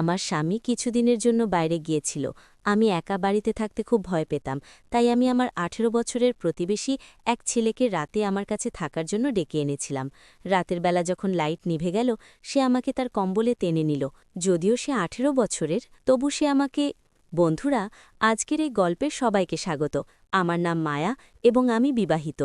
আমার স্বামী কিছুদিনের জন্য বাইরে গিয়েছিল। আমি একা বাড়িতে থাকতে খুব ভয় পেতাম, তাই আমি আমার আঠেরো বছরের প্রতিবেশী এক ছেলেকে রাতে আমার কাছে থাকার জন্য ডেকে এনেছিলাম। রাতের বেলা যখন লাইট নিভে গেল, সে আমাকে তার কম্বলে টেনে নিল। যদিও সে আঠেরো বছরের, তবু সে আমাকে, বন্ধুরা, আজকের এই গল্পের সবাইকে স্বাগত। আমার নাম মায়া এবং আমি বিবাহিত।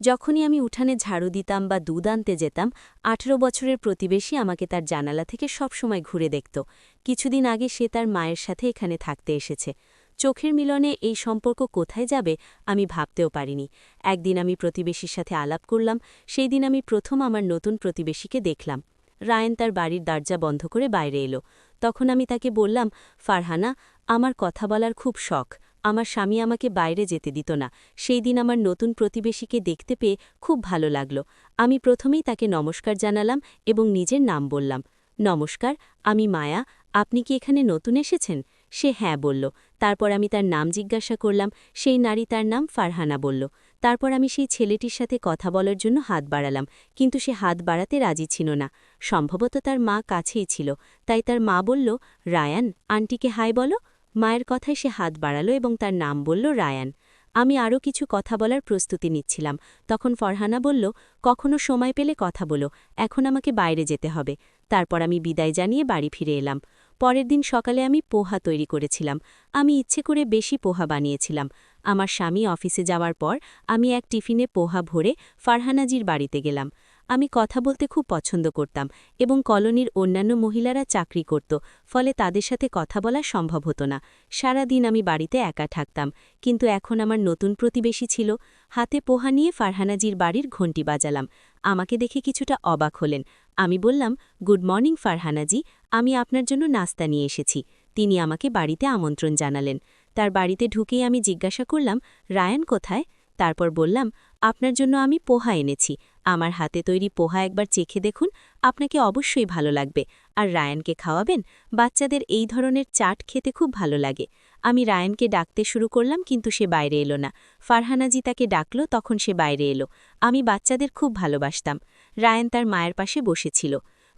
যখনই আমি উঠানে ঝাড়ু দিতাম বা দুধ আনতে যেতাম, আঠেরো বছরের প্রতিবেশী আমাকে তার জানালা থেকে সবসময় ঘুরে দেখত। কিছুদিন আগে সে তার মায়ের সাথে এখানে থাকতে এসেছে। চোখের মিলনে এই সম্পর্ক কোথায় যাবে আমি ভাবতেও পারিনি। একদিন আমি প্রতিবেশীর সাথে আলাপ করলাম সেই দিন আমি প্রথম আমার নতুন প্রতিবেশীকে দেখলাম। রায়ন তার বাড়ির দরজা বন্ধ করে বাইরে এলো। তখন আমি তাকে বললাম, ফারহানা, আমার কথা বলার খুব শখ। আমার স্বামী আমাকে বাইরে যেতে দিত না। সেই দিন আমার নতুন প্রতিবেশীকে দেখতে পেয়ে খুব ভালো লাগল। আমি প্রথমেই তাকে নমস্কার জানালাম এবং নিজের নাম বললাম। নমস্কার, আমি মায়া। আপনি কি এখানে নতুন এসেছেন? সে হ্যাঁ বলল। তারপর আমি তার নাম জিজ্ঞাসা করলাম। সেই নারী তার নাম ফারহানা বলল। তারপর আমি সেই ছেলেটির সাথে কথা বলার জন্য হাত বাড়ালাম। কিন্তু সে হাত বাড়াতে রাজি ছিল না। সম্ভবত তার মা কাছেই ছিল। তাই তার মা বলল, রায়ান, আন্টিকে হাই বলো। মায়ের কথায় সে হাত বাড়ালো এবং তার নাম বলল, রায়ান। আমি আরও কিছু কথা বলার প্রস্তুতি নিচ্ছিলাম। তখন ফরহানা বলল, কখনো সময় পেলে কথা বলো, এখন আমাকে বাইরে যেতে হবে। তারপর আমি বিদায় জানিয়ে বাড়ি ফিরে এলাম। পরের দিন সকালে আমি পোহা তৈরি করেছিলাম। আমি ইচ্ছে করে বেশি পোহা বানিয়েছিলাম। আমার স্বামী অফিসে যাওয়ার পর আমি এক টিফিনে পোহা ভরে ফারহানাজির বাড়িতে গেলাম। আমি কথা বলতে খুব পছন্দ করতাম এবং কলোনির অন্যান্য মহিলারা চাকরি করত, ফলে তাদের সাথে কথা বলা সম্ভব হতো না। সারা দিন আমি বাড়িতে একা থাকতাম, কিন্তু এখন আমার নতুন প্রতিবেশী ছিল। হাতে পোহা নিয়ে ফারহানাজির বাড়ির ঘণ্টি বাজালাম। আমাকে দেখে কিছুটা অবাক হলেন। আমি বললাম, গুড মর্নিং ফারহানাজি, আমি আপনার জন্য নাস্তা নিয়ে এসেছি। তিনি আমাকে বাড়িতে আমন্ত্রণ জানালেন। তার বাড়িতে ঢুকেই আমি জিজ্ঞাসা করলাম, রায়ান কোথায়? তারপর বললাম আপনার জন্য আমি পোহা এনেছি। আমার হাতে তৈরি পোহা একবার চেখে দেখুন, আপনাকে অবশ্যই ভালো লাগবে। আর রায়ানকে খাওয়াবেন? বাচ্চাদের এই ধরনের চাট খেতে খুব ভালো লাগে। আমি রায়ানকে ডাকতে শুরু করলাম, কিন্তু সে বাইরে এলো না। ফারহানাজি তাকে ডাকলো, তখন সে বাইরে এলো। আমি বাচ্চাদের খুব ভালোবাসতাম। রায়ান তার মায়ের পাশে বসেছিল।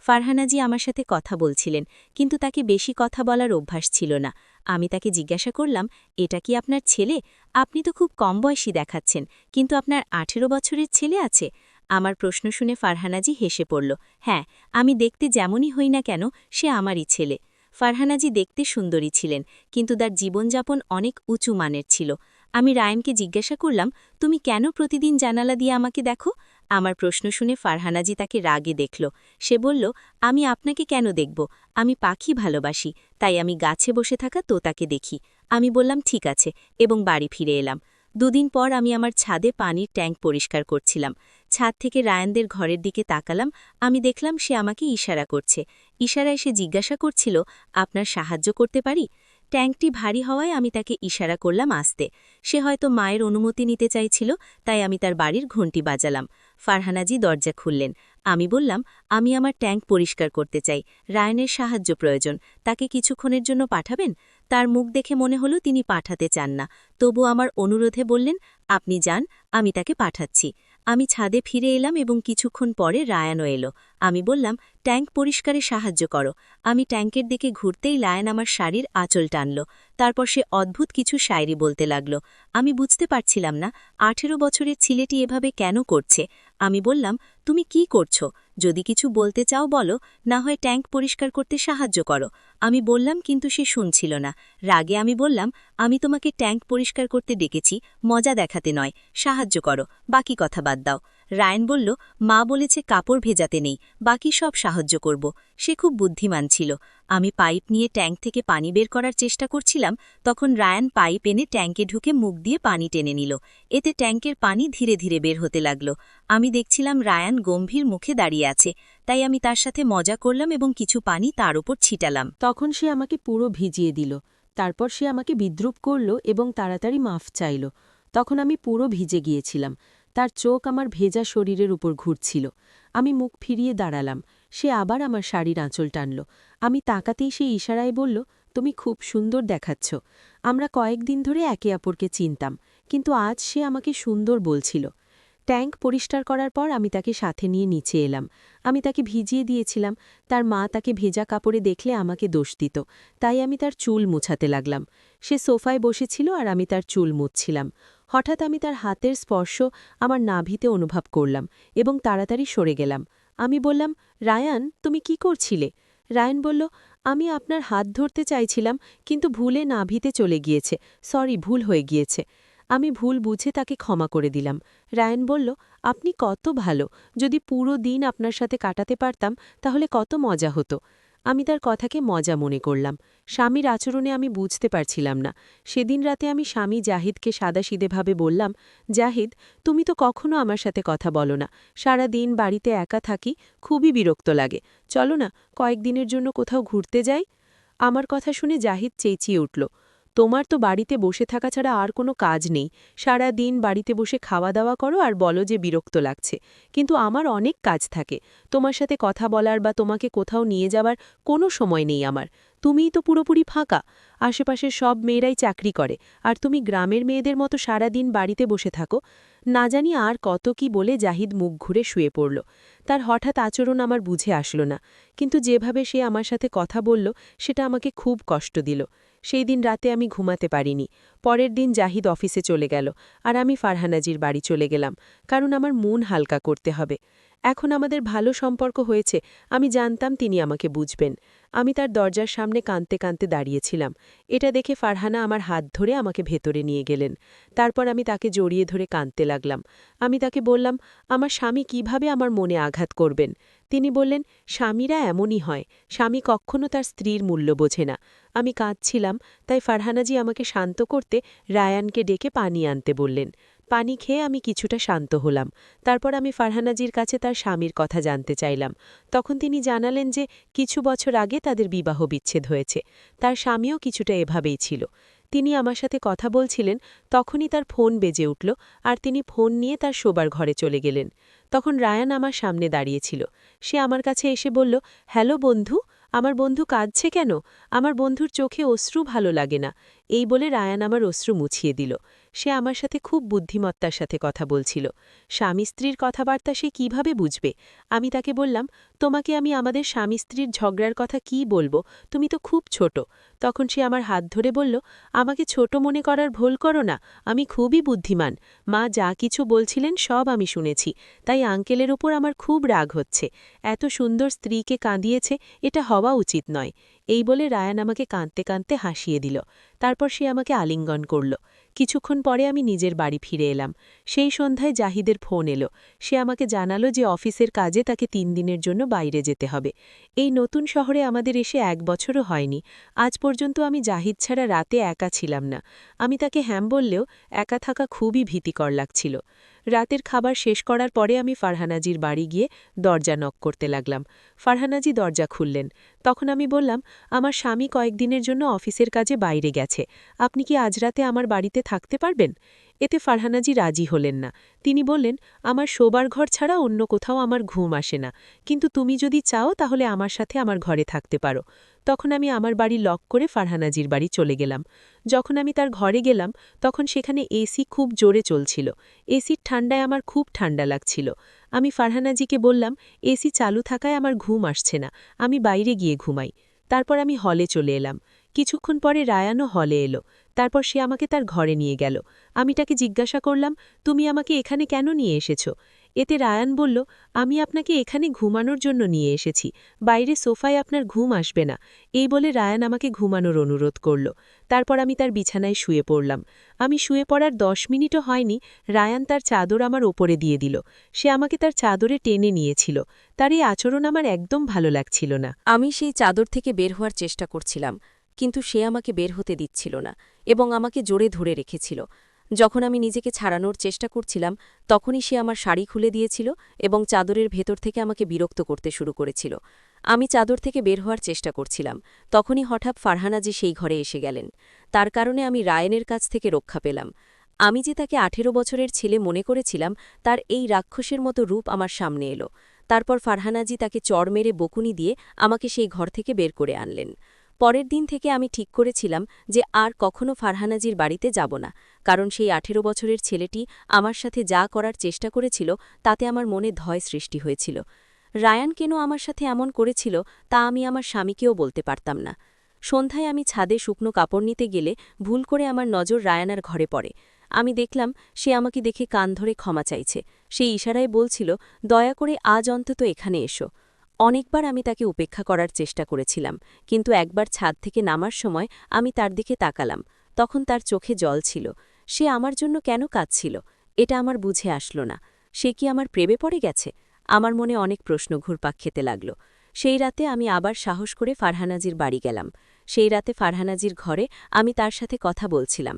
ফারহানাজি আমার সাথে কথা বলছিলেন, কিন্তু তাকে বেশি কথা বলার অভ্যাস ছিল না। আমি তাকে জিজ্ঞাসা করলাম, এটা কি আপনার ছেলে? আপনি তো খুব কম বয়সী দেখাচ্ছেন, কিন্তু আপনার আঠেরো বছরের ছেলে আছে? আমার প্রশ্ন শুনে ফারহানাজি হেসে পড়ল হ্যাঁ আমি দেখতে যেমনই হই না কেন, সে আমারই ছেলে। ফারহানাজি দেখতে সুন্দরী ছিলেন, কিন্তু তার জীবনযাপন অনেক উঁচু মানের ছিল। আমি রায়নকে জিজ্ঞাসা করলাম, তুমি কেন প্রতিদিন জানালা দিয়ে আমাকে দেখো? আমার প্রশ্ন শুনে ফারহানাজি তাকে রাগে দেখল। সে বলল, আমি আপনাকে কেন দেখব? আমি পাখি ভালোবাসি, তাই আমি গাছে বসে থাকা তোতাকে দেখি। আমি বললাম, ঠিক আছে। এবং বাড়ি ফিরে এলাম। দুদিন পর আমি আমার ছাদে পানির ট্যাঙ্ক পরিষ্কার করছিলাম। ছাদ থেকে রায়ানদের ঘরের দিকে তাকালাম। আমি দেখলাম সে আমাকে ইশারা করছে। ইশারায় সে জিজ্ঞাসা করছিল, আপনার সাহায্য করতে পারি? ট্যাঙ্কটি ভারী হওয়ায় আমি তাকে ইশারা করলাম আসতে। সে হয়তো মায়ের অনুমতি নিতে চাইছিল, তাই আমি তার বাড়ির ঘণ্টি বাজালাম। ফারহানাজি দরজা খুললেন। আমি বললাম, আমি আমার ট্যাঙ্ক পরিষ্কার করতে চাই। রায়নের সাহায্য প্রয়োজন। তাকে কিছুক্ষণের জন্য পাঠাবেন? তার মুখ দেখে মনে হলো তিনি পাঠাতে চান না। তবু আমার অনুরোধে বললেন, আপনি যান, আমি তাকে পাঠাচ্ছি। আমি ছাদে ফিরে এলাম এবং কিছুক্ষণ পরে রায়ানও এলো। আমি বললাম, ট্যাঙ্ক পরিষ্কারে সাহায্য করো। আমি ট্যাঙ্কের দিকে ঘুরতেই লায়ন আমার শাড়ির আঁচল টানল। তারপর সে অদ্ভুত কিছু শায়রি বলতে লাগল। আমি বুঝতে পারছিলাম না, আঠেরো বছরের ছেলেটি এভাবে কেন করছে? আমি বললাম, তুমি কি করছ? যদি কিছু বলতে চাও বলো, না হয় ট্যাঙ্ক পরিষ্কার করতে সাহায্য করো। আমি বললাম, কিন্তু সে শুনছিল না। রাগে আমি বললাম, আমি তোমাকে ট্যাঙ্ক পরিষ্কার করতে ডেকেছি, মজা দেখাতে নয়, সাহায্য করো, বাকি কথা বাদ দাও। রায়ন বলল, মা বলেছে কাপড় ভেজাতে নেই, বাকি সব সাহায্য করব। সে খুব বুদ্ধিমান ছিল। আমি পাইপ নিয়ে ট্যাঙ্ক থেকে পানি বের করার চেষ্টা করছিলাম, তখন রায়ান পাইপ এনে ট্যাঙ্কে ঢুকে মুখ দিয়ে পানি টেনে নিল। এতে ট্যাঙ্কের পানি ধীরে ধীরে বের হতে লাগল। আমি দেখছিলাম রায়ান গম্ভীর মুখে দাঁড়িয়ে আছে, তাই আমি তার সাথে মজা করলাম এবং কিছু পানি তার উপর ছিটালাম। তখন সে আমাকে পুরো ভিজিয়ে দিল, তারপর সে আমাকে বিদ্রুপ করল এবং তাড়াতাড়ি মাফ চাইল। তখন আমি পুরো ভিজে গিয়েছিলাম। তার চোখ আমার ভেজা শরীরের উপর ঘুরছিল। আমি মুখ ফিরিয়ে দাঁড়ালাম। সে আবার আমার শাড়ির আঁচল টানল। আমি তাকাতেই সে ইশারায় বলল, তুমি খুব সুন্দর দেখাচ্ছ। আমরা কয়েকদিন ধরে একে অপরকে চিনতাম, কিন্তু আজ সে আমাকে সুন্দর বলছিল। ট্যাঙ্ক পরিষ্কার করার পর আমি তাকে সাথে নিয়ে নিচে এলাম। আমি তাকে ভিজিয়ে দিয়েছিলাম। তার মা তাকে ভেজা কাপড়ে দেখলে আমাকে দোষ দিত। তাই আমি তার চুল মুছাতে লাগলাম। সে সোফায় বসেছিল আর আমি তার চুল মুছছিলাম। হঠাৎ আমি তার হাতের স্পর্শ আমার নাভিতে অনুভব করলাম এবং তাড়াতাড়ি সরে গেলাম। আমি বললাম, রায়ান, তুমি কি করছিলে? রায়ান বলল, আমি আপনার হাত ধরতে চাইছিলাম, কিন্তু ভুলে নাভিতে চলে গিয়েছে। সরি, ভুল হয়ে গিয়েছে। আমি ভুল বুঝে তাকে ক্ষমা করে দিলাম। রায়ান বলল, আপনি কত ভালো। যদি পুরো দিন আপনার সাথে কাটাতে পারতাম, তাহলে কত মজা হতো। আমি তার কথাকে মজা মনে করলাম। স্বামীর আচরণে আমি বুঝতে পারছিলাম না। সেদিন রাতে আমি স্বামী জাহিদকে সাদাসিধেভাবে বললাম, জাহিদ, তুমি তো কখনো আমার সাথে কথা বলো না। সারা দিন বাড়িতে একা থাকি, খুবই বিরক্ত লাগে। চলো না, কয়েকদিনের জন্য কোথাও ঘুরতে যাই? আমার কথা শুনে জাহিদ চেঁচিয়ে উঠল। তোমার তো বাড়িতে বসে থাকা ছাড়া আর কোনো কাজ নেই। সারা দিন বাড়িতে বসে খাওয়া দাওয়া করো আর বলো যে বিরক্ত লাগছে। কিন্তু আমার অনেক কাজ থাকে। তোমার সাথে কথা বলার বা তোমাকে কোথাও নিয়ে যাবার কোনো সময় নেই আমার। তুমিই তো পুরোপুরি ফাঁকা। আশেপাশের সব মেয়েরাই চাকরি করে। আর তুমি গ্রামের মেয়েদের মতো সারা দিন বাড়িতে বসে থাকো। না জানি আর কত কি বলে জাহিদ মুখ ঘুরে শুয়ে পড়ল। তার হঠাৎ আচরণ আমার বুঝে আসলো না। কিন্তু যেভাবে সে আমার সাথে কথা বলল, সেটা আমাকে খুব কষ্ট দিল। সেই দিন রাতে আমি ঘুমাতে পারিনি। পরের দিন জাহিদ অফিসে চলে গেল আর আমি ফারহানাজির বাড়ি চলে গেলাম, কারণ আমার মন হালকা করতে হবে। এখন আমাদের ভালো সম্পর্ক হয়েছে, আমি জানতাম তিনি আমাকে বুঝবেন। আমি তার দরজার সামনে কাঁদতে কাঁদতে দাঁড়িয়েছিলাম। এটা দেখে ফারহানা আমার হাত ধরে আমাকে ভেতরে নিয়ে গেলেন। তারপর আমি তাকে জড়িয়ে ধরে কাঁদতে লাগলাম। আমি তাকে বললাম, আমার স্বামী কীভাবে আমার মনে আঘাত করবেন? তিনি বললেন, স্বামীরা এমনই হয়। স্বামী কখনো তার স্ত্রীর মূল্য বোঝে না। আমি কাঁদছিলাম, তাই ফারহানাজি আমাকে শান্ত করতে রায়ানকে ডেকে পানি আনতে বললেন। পানি খেয়ে আমি কিছুটা শান্ত হলাম। তারপর আমি ফারহানাজির কাছে তার স্বামীর কথা জানতে চাইলাম। তখন তিনি জানালেন যে, কিছু বছর আগে তাদের বিবাহ বিচ্ছেদ হয়েছে। তার স্বামীও কিছুটা এভাবেই ছিল। তিনি আমার সাথে কথা বলছিলেন, তখনই তার ফোন বেজে উঠল আর তিনি ফোন নিয়ে তার শোবার ঘরে চলে গেলেন। তখন রায়ান আমার সামনে দাঁড়িয়েছিল। সে আমার কাছে এসে বলল, হ্যালো বন্ধু, আমার বন্ধু কাঁদছে কেন? আমার বন্ধুর চোখে অশ্রু ভালো লাগে না। এই বলে রায়ান আমার অশ্রু মুছিয়ে দিল। সে আমার সাথে খুব বুদ্ধিমত্তার সাথে কথা বলছিল। স্বামী স্ত্রীর কথাবার্তা সে কীভাবে বুঝবে? আমি তাকে বললাম, তোমাকে আমি আমাদের স্বামী স্ত্রীর ঝগড়ার কথা কি বলব? তুমি তো খুব ছোট। তখন সে আমার হাত ধরে বলল, আমাকে ছোট মনে করার ভুল করো না। আমি খুবই বুদ্ধিমান। মা যা কিছু বলছিলেন সব আমি শুনেছি। তাই আঙ্কেলের ওপর আমার খুব রাগ হচ্ছে। এত সুন্দর স্ত্রীকে কাঁদিয়েছে, এটা হওয়া উচিত নয়। এই বলে রায়ান আমাকে কাঁদতে কাঁদতে হাসিয়ে দিল। তারপর সে আমাকে আলিঙ্গন করল। কিছুক্ষণ পরে আমি নিজের বাড়ি ফিরে এলাম। সেই সন্ধ্যায় জাহিদের ফোন এলো। সে আমাকে জানালো যে অফিসের কাজে তাকে তিন দিনের জন্য বাইরে যেতে হবে। এই নতুন শহরে আমাদের এসে এক বছরও হয়নি। আজ পর্যন্ত আমি জাহিদ ছাড়া রাতে একা ছিলাম না। আমি তাকে হ্যাম বললেও একা থাকা খুবই ভীতিকর লাগছিল। রাতের খাবার শেষ করার পরে আমি ফারহানাজির বাড়ি গিয়ে দরজা নক করতে লাগলাম। ফারহানাজি দরজা খুললেন। তখন আমি বললাম, আমার স্বামী কয়েকদিনের জন্য অফিসের কাজে বাইরে গেছে। আপনি কি আজ রাতে আমার বাড়িতে থাকতে পারবেন? এতে ফারহানাজি রাজি হলেন না। তিনি বললেন, আমার শোবার ঘর ছাড়া অন্য কোথাও আমার ঘুম আসে না। কিন্তু তুমি যদি চাও, তাহলে আমার সাথে আমার ঘরে থাকতে পারো। তখন আমি আমার বাড়ি লক করে ফারহানাজির বাড়ি চলে গেলাম। যখন আমি তার ঘরে গেলাম, তখন সেখানে এসি খুব জোরে চলছিল। এসির ঠান্ডায় আমার খুব ঠান্ডা লাগছিল। আমি ফারহানাজিকে বললাম, এসি চালু থাকায় আমার ঘুম আসছে না। আমি বাইরে গিয়ে ঘুমাই। তারপর আমি হলে চলে এলাম। কিছুক্ষণ পরে রায়ানও হলে এলো। তারপর সে আমাকে তার ঘরে নিয়ে গেল। আমি তাকে জিজ্ঞাসা করলাম, তুমি আমাকে এখানে কেন নিয়ে এসেছ? এতে রায়ান বলল, আমি আপনাকে এখানে ঘুমানোর জন্য নিয়ে এসেছি। বাইরে সোফায় আপনার ঘুম আসবে না। এই বলে রায়ান আমাকে ঘুমানোর অনুরোধ করল। তারপর আমি তার বিছানায় শুয়ে পড়লাম। আমি শুয়ে পড়ার দশ মিনিটও হয়নি, রায়ান তার চাদর আমার ওপরে দিয়ে দিল। সে আমাকে তার চাদরে টেনে নিয়েছিল। তার এই আচরণ আমার একদম ভালো লাগছিল না। আমি সেই চাদর থেকে বের হওয়ার চেষ্টা করছিলাম। কিন্তু সে আমাকে বের হতে দিচ্ছিল না এবং আমাকে জোরে ধরে রেখেছিল। যখন আমি নিজেকে ছাড়ানোর চেষ্টা করছিলাম, তখনই সে আমার শাড়ি খুলে দিয়েছিল এবং চাদরের ভেতর থেকে আমাকে বিরক্ত করতে শুরু করেছিল। আমি চাদর থেকে বের হওয়ার চেষ্টা করছিলাম, তখনই হঠাৎ ফারহানাজি সেই ঘরে এসে গেলেন। তার কারণে আমি রায়নের কাছ থেকে রক্ষা পেলাম। আমি যে তাকে আঠেরো বছরের ছেলে মনে করেছিলাম, তার এই রাক্ষসের মতো রূপ আমার সামনে এলো। তারপর ফারহানাজি তাকে চড় মেরে বকুনি দিয়ে আমাকে সেই ঘর থেকে বের করে আনলেন। পরের দিন থেকে আমি ঠিক করেছিলাম যে আর কখনো ফারহানাজির বাড়িতে যাব না, কারণ সেই আঠেরো বছরের ছেলেটি আমার সাথে যা করার চেষ্টা করেছিল তাতে আমার মনে ধয় সৃষ্টি হয়েছিল। রায়ান কেন আমার সাথে এমন করেছিল তা আমি আমার স্বামীকেও বলতে পারতাম না। সন্ধ্যায় আমি ছাদে শুকনো কাপড় নিতে গেলে ভুল করে আমার নজর রায়ানার ঘরে পড়ে। আমি দেখলাম সে আমাকে দেখে কান ধরে ক্ষমা চাইছে। সেই ইশারায় বলছিল, দয়া করে আজ অন্তত এখানে এসো। অনেকবার আমি তাকে উপেক্ষা করার চেষ্টা করেছিলাম, কিন্তু একবার ছাদ থেকে নামার সময় আমি তার দিকে তাকালাম, তখন তার চোখে জল ছিল। সে আমার জন্য কেন কাঁদছিল? এটা আমার বুঝে আসলো না। সে কি আমার প্রেমে পড়ে গেছে? আমার মনে অনেক প্রশ্ন ঘুরপাক খেতে লাগল। সেই রাতে আমি আবার সাহস করে ফারহানাজির বাড়ি গেলাম। সেই রাতে ফারহানাজির ঘরে আমি তার সাথে কথা বলছিলাম।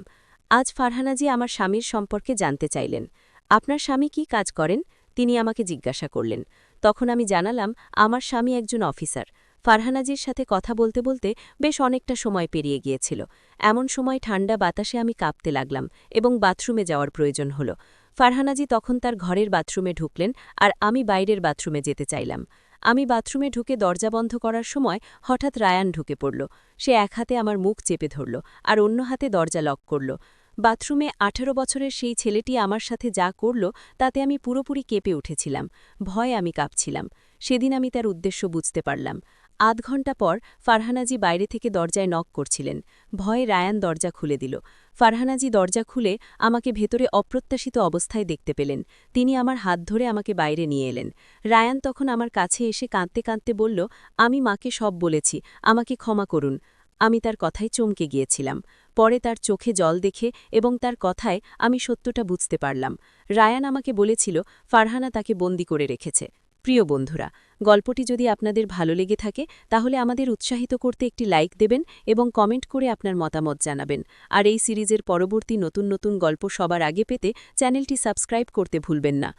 আজ ফারহানাজি আমার স্বামীর সম্পর্কে জানতে চাইলেন। আপনার স্বামী কি কাজ করেন? তিনি আমাকে জিজ্ঞাসা করলেন। তখন আমি জানালাম, আমার স্বামী একজন অফিসার। ফারহানাজির সাথে কথা বলতে বলতে বেশ অনেকটা সময় পেরিয়ে গিয়েছিল। এমন সময় ঠান্ডা বাতাসে আমি কাঁপতে লাগলাম এবং বাথরুমে যাওয়ার প্রয়োজন হল। ফারহানাজি তখন তার ঘরের বাথরুমে ঢুকলেন আর আমি বাইরের বাথরুমে যেতে চাইলাম। আমি বাথরুমে ঢুকে দরজা বন্ধ করার সময় হঠাৎ রায়ান ঢুকে পড়ল। সে এক হাতে আমার মুখ চেপে ধরল আর অন্য হাতে দরজা লক করল। বাথরুমে আঠারো বছরের সেই ছেলেটি আমার সাথে যা করল, তাতে আমি পুরোপুরি কেঁপে উঠেছিলাম। ভয়ে আমি কাঁপছিলাম। সেদিন আমি তার উদ্দেশ্য বুঝতে পারলাম। আধ ঘণ্টা পর ফারহানাজি বাইরে থেকে দরজায় নক করছিলেন। ভয়ে রায়ান দরজা খুলে দিল। ফারহানাজি দরজা খুলে আমাকে ভেতরে অপ্রত্যাশিত অবস্থায় দেখতে পেলেন। তিনি আমার হাত ধরে আমাকে বাইরে নিয়ে এলেন। রায়ান তখন আমার কাছে এসে কাঁদতে কাঁদতে বলল, আমি মাকে সব বলেছি। আমাকে ক্ষমা করুন। আমি তার কথায় চমকে গিয়েছিলাম। পরে তার চোখে জল দেখে এবং তার কথায় আমি সত্যটা বুঝতে পারলাম। রায়ান আমাকে বলেছিল, ফারহানা তাকে বন্দি করে রেখেছে। প্রিয় বন্ধুরা, গল্পটি যদি আপনাদের ভালো লেগে থাকে, তাহলে আমাদের উৎসাহিত করতে একটি লাইক দেবেন এবং কমেন্ট করে আপনার মতামত জানাবেন। আর এই সিরিজের পরবর্তী নতুন নতুন গল্প সবার আগে পেতে চ্যানেলটি সাবস্ক্রাইব করতে ভুলবেন না।